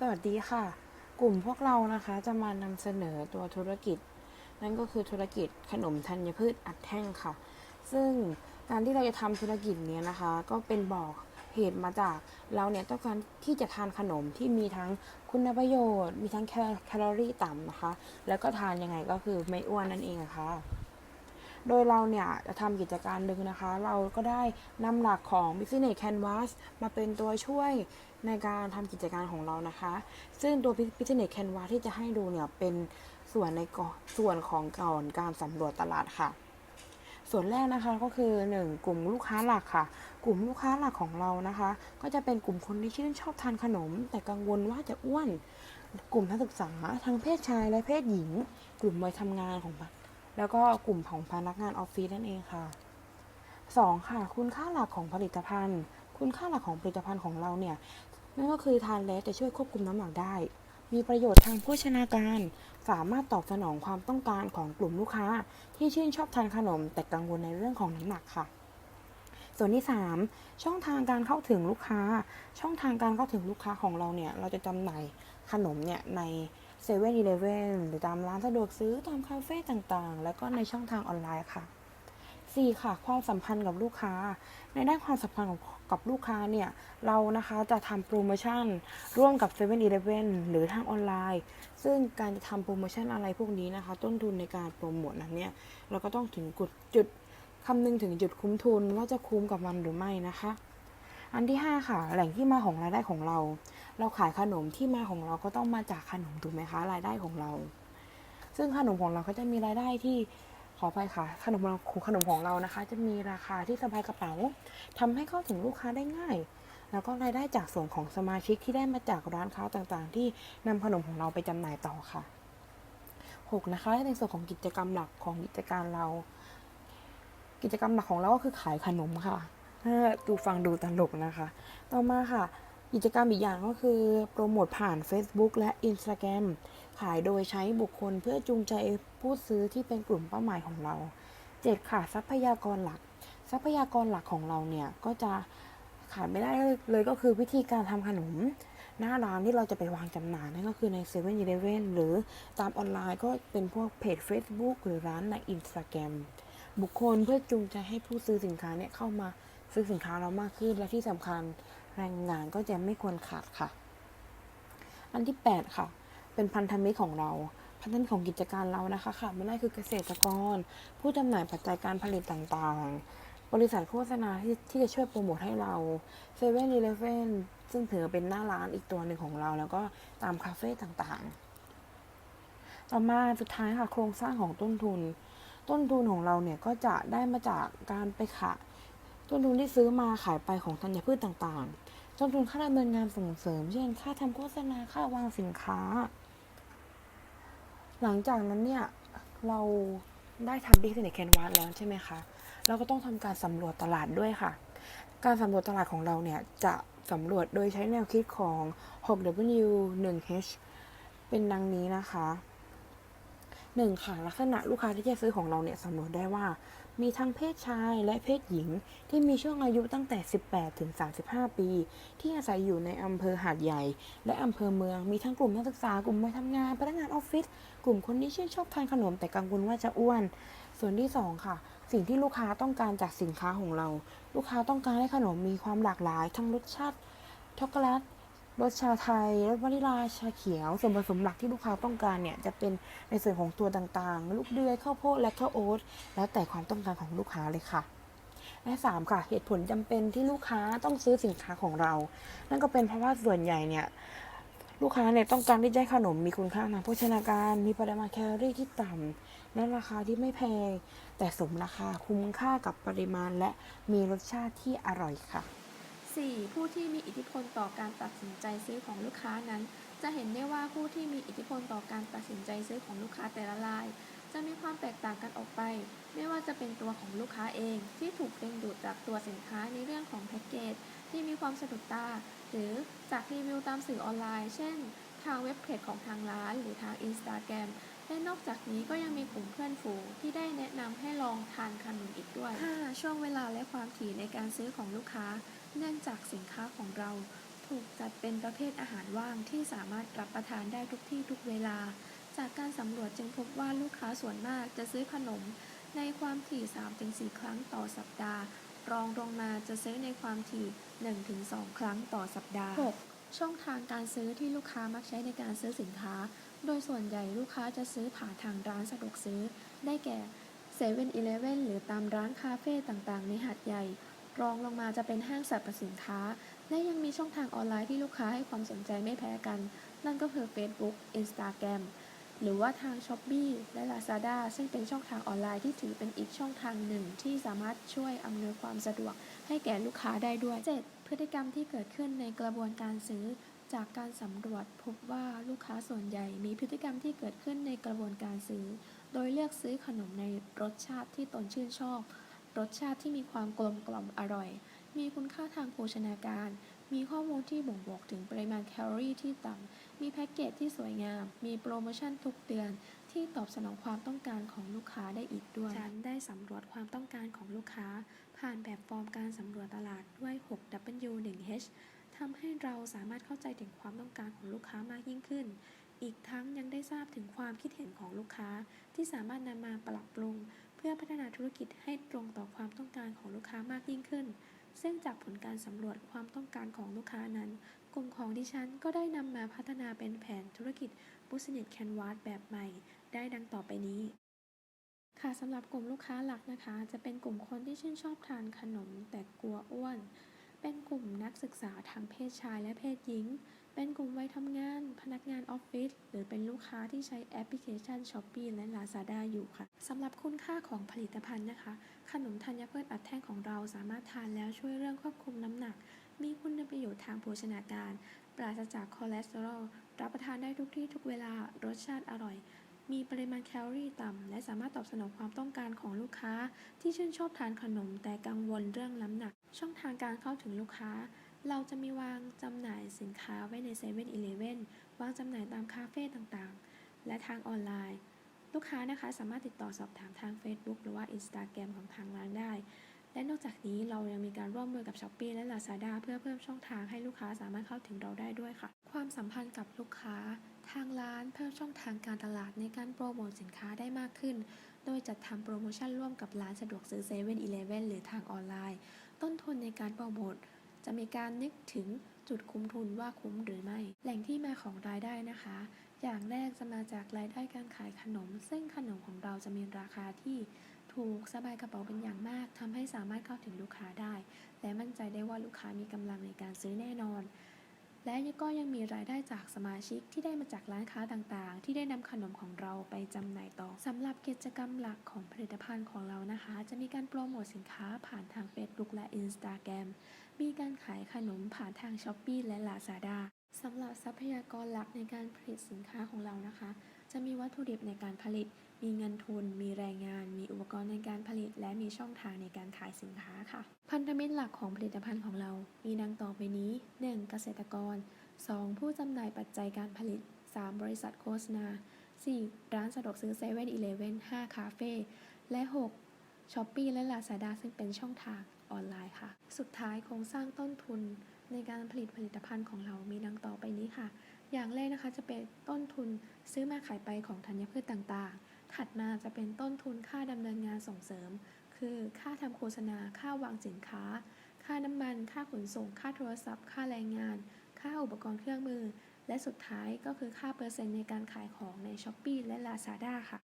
สวัสดีค่ะ กลุ่มพวกเรานะคะจะมานำเสนอตัวธุรกิจ นั่นก็คือธุรกิจขนมธัญพืชอัดแท่งค่ะ ซึ่งการที่เราจะทำธุรกิจเนี้ยนะคะ ก็เป็นบอกเหตุมาจากเราเนี่ยต้องการที่จะทานขนมที่มีทั้งคุณประโยชน์ มีทั้งแคลอรี่ต่ำนะคะ แล้วก็ทานยังไงก็คือไม่อ้วนนั่นเองะค่ะโดยเราเนี่ยจะทำกิจการหนึ่งนะคะ เราก็ได้นำหลักของ Business Canvas มาเป็นตัวช่วย ในการทำกิจการของเรานะคะ ซึ่งตัว Business Canvas ที่จะให้ดูเนี่ยเป็นส่วนในก่อนส่วนของก่อนการสำรวจตลาดค่ะ ส่วนแรกนะคะก็คือ 1 กลุ่มลูกค้าหลักค่ะ กลุ่มลูกค้าหลักของเรานะคะ ก็จะเป็นกลุ่มคนที่ชื่นชอบทานขนม แต่กังวลว่าจะอ้วน กลุ่มนักศึกษาทั้งเพศชายและเพศหญิง กลุ่มวัยทำงานของแล้วก็กลุ่มของพนักงานออฟฟิศนั่นเองค่ะ 2. ค่ะ คุณค่าหลักของผลิตภัณฑ์ คุณค่าหลักของผลิตภัณฑ์ของเราเนี่ย นั่นก็คือทานแล้วจะช่วยควบคุมน้ำหนักได้ มีประโยชน์ทางโภชนาการ สามารถตอบสนองความต้องการของกลุ่มลูกค้า ที่ชื่นชอบทานขนม แต่กังวลในเรื่องของน้ำหนักค่ะ ส่วนที่ 3 ช่องทางการเข้าถึงลูกค้า ช่องทางการเข้าถึงลูกค้าของเราเนี่ย เราจะจำหน่ายขนมเนี่ยในเซเว่นอีเลฟเว่นหรือตามร้านสะดวกซื้อตามคาเฟ่ต่างๆ แล้วก็ในช่องทางออนไลน์ค่ะ 4. ค่ะ ความสัมพันธ์กับลูกค้า ในด้านความสัมพันธ์กับลูกค้าเนี่ย เรานะคะจะทำโปรโมชั่นร่วมกับ7 e เ e ่ e อหรือทางออนไลน์ ซึ่งการจะทำโปรโมชั่นอะไรพวกนี้นะคะ ต้นทุนในการโปรโมทนั้นเนี่ย เราก็ต้องถึงจุดจุดคำนึงถึงจุดคุ้มทุนว่าจะคุ้มกับมันหรือไม่นะคะ อันที่ 5 ค่ะ แหล่งที่มาของรายได้ของเรา เราขายขนมที่มาของเราก็ต้องมาจากขนมถูกไหมคะ รายได้ของเรา ซึ่งขนมของเราก็จะมีรายได้ที่ ขอไปค่ะ ขนมเราขนมของเรานะคะ จะมีราคาที่สบายกระเป๋าทำให้เข้าถึงลูกค้าได้ง่าย แล้วก็รายได้จากส่วนของสมาชิกที่ได้มาจากร้านค้าต่างๆ ที่นำขนมของเราไปจำหน่ายต่อค่ะ 6. นะคะในส่วนของกิจกรรมหลักของกิจการเรา กิจกรรมหลักของเราก็คือขายขนมค่ะดูฟังดูตลกนะคะ ต่อมาค่ะ กิจกรรมอีกอย่างก็คือ โปรโมทผ่าน Facebook และ Instagram ขายโดยใช้บุคคลเพื่อจูงใจผู้ซื้อที่เป็นกลุ่มเป้าหมายของเรา 7. ค่ะ ทรัพยากรหลัก ทรัพยากรหลักของเราเนี่ย ก็จะขาดไม่ได้เลยก็คือวิธีการทำขนม หน้าร้านที่เราจะไปวางจำหน่ายนั่นก็คือใน7 e เ e ่ e อหรือตามออนไลน์ก็เป็นพวกเพจ Facebook หรือร้านใน Instagram บุคคลเพื่อจูงใจให้ผู้ซื้อสินค้าเนี่ยเข้ามาซื้อสินค้าเรามากขึ้นและที่สำคัญ แรงงานก็จะไม่ควรขาดค่ะ อันที่ 8 ค่ะ เป็นพันธมิตรของเรา พันธมิตรของกิจการเรานะคะขาดไม่ได้คือเกษตรกร ผู้จำหน่ายปัจจัยการผลิตต่างๆ บริษัทโฆษณาที่ที่จะช่วยโปรโมทให้เราเซเว่นอีเลฟเว่นซึ่งถือเป็นหน้าร้านอีกตัวหนึ่งของเรา แล้วก็ตามคาเฟ่ต่างๆ ต่อมาสุดท้ายค่ะ โครงสร้างของต้นทุน ต้นทุนของเราเนี่ยก็จะได้มาจากการไปขายต้นทุนที่ซื้อมาขายไปของธัญพืชต่างๆ ต้นทุนค่าดำเนินงานส่งเสริม เช่น ค่าทำโฆษณา ค่าวางสินค้า หลังจากนั้นเนี่ย เราได้ทำ Business Canvas แล้วใช่ไหมคะ เราก็ต้องทำการสำรวจตลาดด้วยค่ะ การสำรวจตลาดของเราเนี่ย จะสำรวจโดยใช้แนวคิดของ 6W 1H เป็นดังนี้นะคะหนึ่งค่ะ ลักษณะลูกค้าที่จะซื้อของเราเนี่ยสำรวจได้ว่า มีทั้งเพศชายและเพศหญิงที่มีช่วงอายุตั้งแต่ 18 ถึง 35 ปี ที่อาศัยอยู่ในอำเภอหาดใหญ่ และอำเภอเมือง มีทั้งกลุ่มนักศึกษากลุ่มวัยทำงาน พนักงานออฟฟิศ กลุ่มคนที่ชื่นชอบทานขนมแต่กังวลว่าจะอ้วน ส่วนที่ 2 ค่ะ สิ่งที่ลูกค้าต้องการจากสินค้าของเรา ลูกค้าต้องการให้ขนมมีความหลากหลาย ทั้งรสชาติช็อกโกแลต รสชาไทยรสวานิลาชาเขียว ส่วนผสมหลักที่ลูกค้าต้องการเนี่ยจะเป็นในส่วนของตัวต่างๆ ลูกเดือยข้าวโพดและข้าวโอ๊ตแล้วแต่ความต้องการของลูกค้าเลยค่ะและสามค่ะเหตุผลจำเป็นที่ลูกค้าต้องซื้อสินค้าของเรา นั่นก็เป็นเพราะว่าส่วนใหญ่เนี่ยลูกค้าเนี่ยต้องการที่จะให้ขนมมีคุณค่าทางโภชนาการ มีปริมาณแคลอรี่ที่ต่ำและราคาที่ไม่แพง แต่สมราคาคุ้มค่ากับปริมาณและมีรสชาติที่อร่อยค่ะ 4. ผู้ที่มีอิทธิพลต่อการตัดสินใจซื้อของลูกค้านั้น จะเห็นได้ว่าผู้ที่มีอิทธิพลต่อการตัดสินใจซื้อของลูกค้าแต่ละราย จะมีความแตกต่างกันออกไป ไม่ว่าจะเป็นตัวของลูกค้าเอง ที่ถูกดึงดูดจากตัวสินค้าในเรื่องของแพ็กเกจที่มีความสะดุดตา หรือจากรีวิวตามสื่อออนไลน์ เช่น ทางเว็บเพจของทางร้าน หรือทางอินสตาแกรมและนอกจากนี้ก็ยังมีกลุ่มเพื่อนฝูงที่ได้แนะนำให้ลองทานขนมอีกด้วย 5. ช่วงเวลาและความถี่ในการซื้อของลูกค้า เนื่องจากสินค้าของเราถูกจัดเป็นประเภทอาหารว่างที่สามารถรับประทานได้ทุกที่ทุกเวลา จากการสำรวจจึงพบว่าลูกค้าส่วนมากจะซื้อขนม ในความถี่ 3-4 ครั้งต่อสัปดาห์ รองลงมาจะซื้อในความถี่ 1-2 ครั้งต่อสัปดาห์ 6. ช่องทางการซื้อที่ลูกค้ามักใช้ในการซื้อสินค้า โดยส่วนใหญ่ลูกค้าจะซื้อผ่านทางร้านสะดวกซื้อ ได้แก่เซเว่นอีเลฟเว่นหรือตามร้านคาเฟ่ต่างๆ ในหาดใหญ่ รองลงมาจะเป็นห้างสรรพสินค้า และยังมีช่องทางออนไลน์ที่ลูกค้าให้ความสนใจไม่แพ้กัน นั่นก็คือ Facebook Instagram หรือว่าทาง s h อ p e e และ Lazada ซึ่งเป็นช่องทางออนไลน์ที่ถือเป็นอีกช่องทางหนึ่ง ที่สามารถช่วยอำนวยความสะดวกให้แก่ลูกค้าได้ด้วย 7. พฤติกรรมที่เกิดขึ้นในกระบวนการซื้อ จากการสำรวจพบว่าลูกค้าส่วนใหญ่มีพฤติกรรมที่เกิดขึ้นในกระบวนการซื้อ โดยเลือกซื้อขนมในรสชาติที่ตนชื่นชอบ รสชาติที่มีความกลมกล่อมอร่อย มีคุณค่าทางโภชนาการ มีข้อมูลที่บ่งบอกถึงปริมาณแคลอรี่ที่ต่ำ มีแพ็กเกจที่สวยงาม มีโปรโมชั่นทุกเดือนที่ตอบสนองความต้องการของลูกค้าได้อีกด้วย ฉันได้สำรวจความต้องการของลูกค้า ผ่านแบบฟอร์มการสำรวจตลาดด้วย 6W1H ทำให้เราสามารถเข้าใจถึงความต้องการของลูกค้ามากยิ่งขึ้น อีกทั้งยังได้ทราบถึงความคิดเห็นของลูกค้าที่สามารถนำมาปรับปรุง เพื่อพัฒนาธุรกิจให้ตรงต่อความต้องการของลูกค้ามากยิ่งขึ้น ซึ่งจากผลการสำรวจความต้องการของลูกค้านั้น กลุ่มของดิฉันก็ได้นำมาพัฒนาเป็นแผนธุรกิจ Business Canvas แบบใหม่ ได้ดังต่อไปนี้ค่ะสำหรับกลุ่มลูกค้าหลักนะคะ จะเป็นกลุ่มคนที่ชื่นชอบทานขนมแต่กลัวอ้วน เป็นกลุ่มนักศึกษาทางเพศชายและเพศหญิง เป็นกลุ่มวัยทำงาน พนักงานออฟฟิศหรือเป็นลูกค้าที่ใช้แอปพลิเคชัน s h อ p e e และ Lazada อยู่ค่ะสำหรับคุณค่าของผลิตภัณฑ์นะคะ ขนมธัญพืชอัดแท่งของเราสามารถทานแล้วช่วยเรื่องควบคุมน้ำหนัก มีคุณประโยชน์ทางโภชนาการ ปราศจากคอเลสเตอรอลรับประทานได้ทุกที่ทุกเวลารสชาติอร่อยมีปริมาณแคลอรี่ต่ำ และสามารถตอบสนองความต้องการของลูกค้า ที่ชื่นชอบทานขนมแต่กังวลเรื่องน้ำหนัก ช่องทางการเข้าถึงลูกค้า เราจะมีวางจำหน่ายสินค้าไว้ใน7 e เ e ่ e อวางจำหน่ายตามคาเฟ่ต่างๆ และทางออนไลน์ ลูกค้านะคะสามารถติดต่อสอบถามทาง Facebook หรือว่า Instagram ของทางร้านได้ และนอกจากนี้เรายังมีการร่วมมือกับ s h อ p e e และ Lazada เพื่อเพิ่มช่องทางให้ลูกค้าสามารถเข้าถึงเราได้ด้วยค่ะ ความสัมพันธ์กับลูกค้า ทางร้านเพิ่มช่องทางการตลาดในการโปรโมทสินค้าได้มากขึ้น โดยจัดทำโปรโมชั่นร่วมกับร้านสะดวกซื้อ7 e เ e ่ e อหรือทางออนไลน์ ต้นทุนในการโปรโมท จะมีการนึกถึงจุดคุ้มทุนว่าคุ้มหรือไม่ แหล่งที่มาของรายได้นะคะ อย่างแรกจะมาจากรายได้การขายขนม ซึ่งขนมของเราจะมีราคาที่ถูกสบายกระเป๋าเป็นอย่างมากทำให้สามารถเข้าถึงลูกค้าได้ และมั่นใจได้ว่าลูกค้ามีกำลังในการซื้อแน่นอน และก็ยังมีรายได้จากสมาชิกที่ได้มาจากร้านค้าต่างๆ ที่ได้นำขนมของเราไปจำหน่ายต่อสำหรับกิจกรรมหลักของผลิตภัณฑ์ของเรานะคะ จะมีการโปรโมทสินค้าผ่านทาง Facebook และ Instagram มีการขายขนมผ่านทาง s h อ p e e และ Lazada สำหรับทรัพยากรหลักในการผลิตสินค้าของเรานะคะ จะมีวัตถุดิบในการผลิต มีเงินทุน มีแรงงาน มีอุปกรณ์ในการผลิต และมีช่องทางในการขายสินค้าค่ะ พันธมิตรหลักของผลิตภัณฑ์ของเรา มีดังต่อไปนี้ 1. เกษตรกร 2. ผู้จำหน่ายปัจจัยการผลิต 3. บริษัทโฆษณา 4. ร้านสะดวกซื้อ7 e เ e ่ e อ5คาเฟ่และ 6. ช้อปปีและ Lazada ซึ่งเป็นช่องทาง ออนไลน์ค่ะ สุดท้ายโครงสร้างต้นทุนในการผลิตผลิตภัณฑ์ของเรามีดังต่อไปนี้ค่ะ อย่างแรกนะคะจะเป็นต้นทุนซื้อมาขายไปของธัญพืชต่างๆ ถัดมาจะเป็นต้นทุนค่าดำเนินงานส่งเสริม คือค่าทำโฆษณา ค่าวางสินค้า ค่าน้ำมัน ค่าขนส่ง ค่าโทรศัพท์ ค่าแรงงาน ค่าอุปกรณ์เครื่องมือ และสุดท้ายก็คือค่าเปอร์เซ็นต์ในการขายของใน s h อ p e e และ Lazada ค่ะ